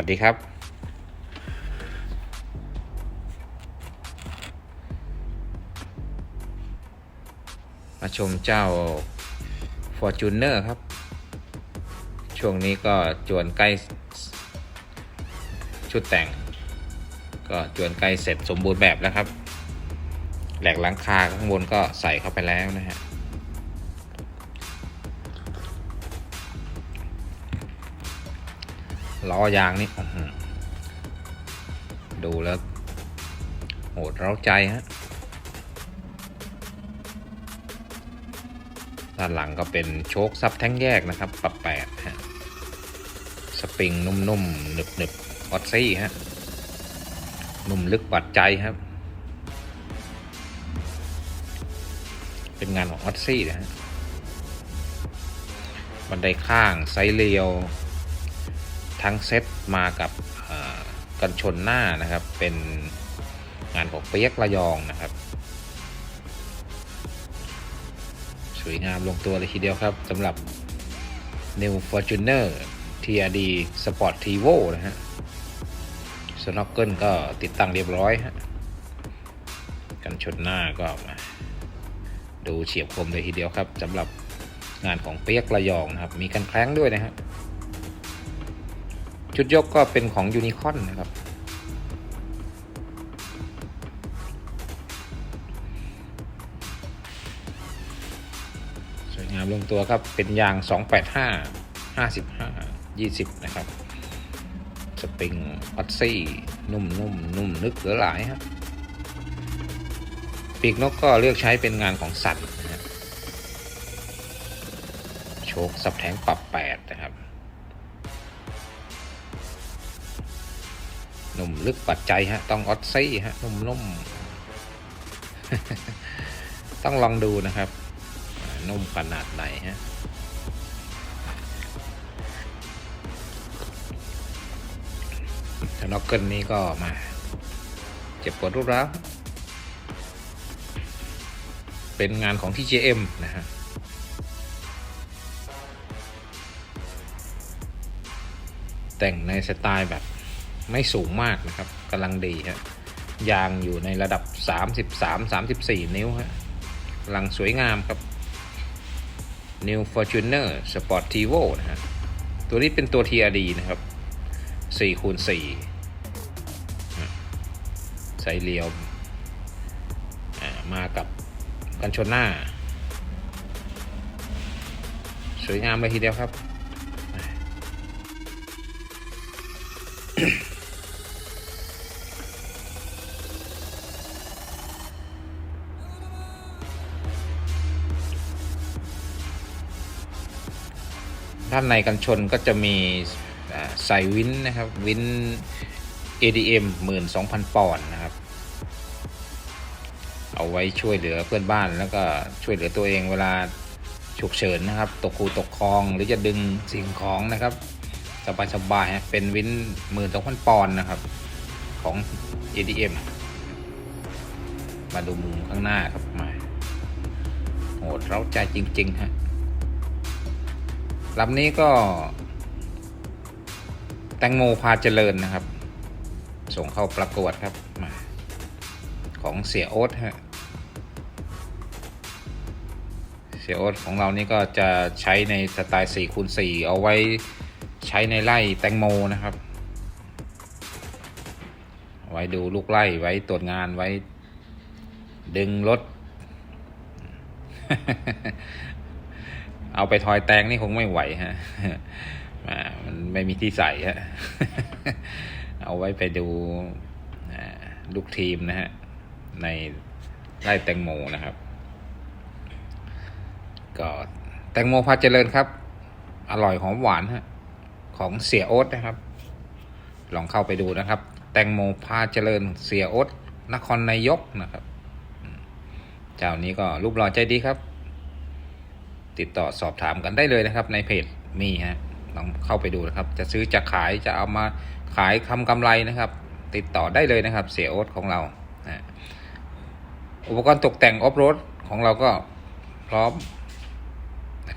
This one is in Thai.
วัสดีครับมาชมเจ้า Fortuner ครับ ช่วงนี้ก็จวนใกล้ชุดแต่ง ก็จวนใกล้เสร็จสมบูรณ์แบบแล้วครับ แหลกหลังคาข้างบนก็ใส่เข้าไปแล้วนะฮะ ล้อยางนี้ดูแล้วโหดเร้าใจฮะด้านหลังก็เป็นโชคซับแท่งแยกนะครับ ปรับแปดฮะ สปริงนุ่มๆหนึบๆออสซี่ฮะ นุ่มลึกบาดใจครับ เป็นงานของออสซี่นะฮะบันไดข้างไซเรียว ทั้งเซตมากับกันชนหน้านะครับ เป็นงานของเปียกระยองนะครับ สวยงามลงตัวเลยทีเดียวครับสำหรับ New Fortuner TRD Sport Tivo นะฮะสโนว์เกิลก็ติดตั้งเรียบร้อยฮะกันชนหน้าก็มาดูเฉียบคมเลยทีเดียวครับสำหรับงานของเปียกระยองนะครับ มีกันแคล้งด้วยนะฮะ ชุดยกก็เป็นของยูนิคอนนะครับ สวยงามลงตัวครับ เป็นยาง 285 55 20 นะครับ สปริงออตซี่ นุ่มนุ่มนุ่มนึกเหลือหลายครับปีกนกก็เลือกใช้เป็นงานของสันนะฮะโชคสับแทงปรับ 8 นะครับ หนุ่มลึกปัดใจฮะ ต้องออตซี่ฮะนุ่มนุ่มต้องลองดูนะครับ นุ่มขนาดไหนฮะถ้าน็อกเกิลนี้ก็มา เจ็บปวดรูปร้าวเป็นงานของ TJM นะฮะแต่งในสไตล์แบบ ไม่สูงมากนะครับกำลังดีฮะยางอยู่ในระดับ 33 34 นิ้วฮะกำลังสวยงามครับ New Fortuner Sportivo นะฮะตัวนี้เป็นตัว TRD นะครับ4คูณ4ใส่เรียวอ่ามากับกันชนหน้า สวยงามเลยทีเดียวครับ ด้านในกันชนก็จะมีอ่าใส่วินนะครับวิน ADM 12,000 ปอนด์นะครับ เอาไว้ช่วยเหลือเพื่อนบ้านแล้วก็ช่วยเหลือตัวเองเวลาฉุกเฉินนะครับ ตกคูตกคลองหรือจะดึงสิ่งของนะครับ สบายๆฮะเป็นวิน12,000 ปอนด์นะครับ ของ ADM มาดูมุมข้างหน้าครับมาโหดเร้าใจจริง ๆ ฮะ ลำนี้ก็ แตงโมพาเจริญนะครับ ส่งเข้าประกวดครับมาของเสียโอ๊ตฮะเสียโอ๊ตของเรานี่ก็จะใช้ในสไตล์4คูณ4เอาไว้ใช้ในไล่แตงโมนะครับ ไว้ดูลูกไล่ไว้ตรวจงานไว้ดึงรถ เอาไปทอยแตงนี่คงไม่ไหวฮะมันไม่มีที่ใส่ฮะเอาไว้ไปดูลูกทีมนะฮะ ในไร่แตงโมนะครับ ก็แตงโมพาเจริญครับ อร่อยหอมหวานฮะของเสียโอ๊ตนะครับ ลองเข้าไปดูนะครับ แตงโมพาเจริญเสียโอ๊ตนครนายกนะครับ เจ้านี้ก็รูปหล่อใจดีครับ ติดต่อสอบถามกันได้เลยนะครับ ในเพจมีฮะลองเข้าไปดูนะครับ จะซื้อจะขายจะเอามาขายทำกำไรนะครับ ติดต่อได้เลยนะครับเสียโอ๊ตของเรานะอุปกรณ์ตกแต่งออฟโรดของเราก็พร้อม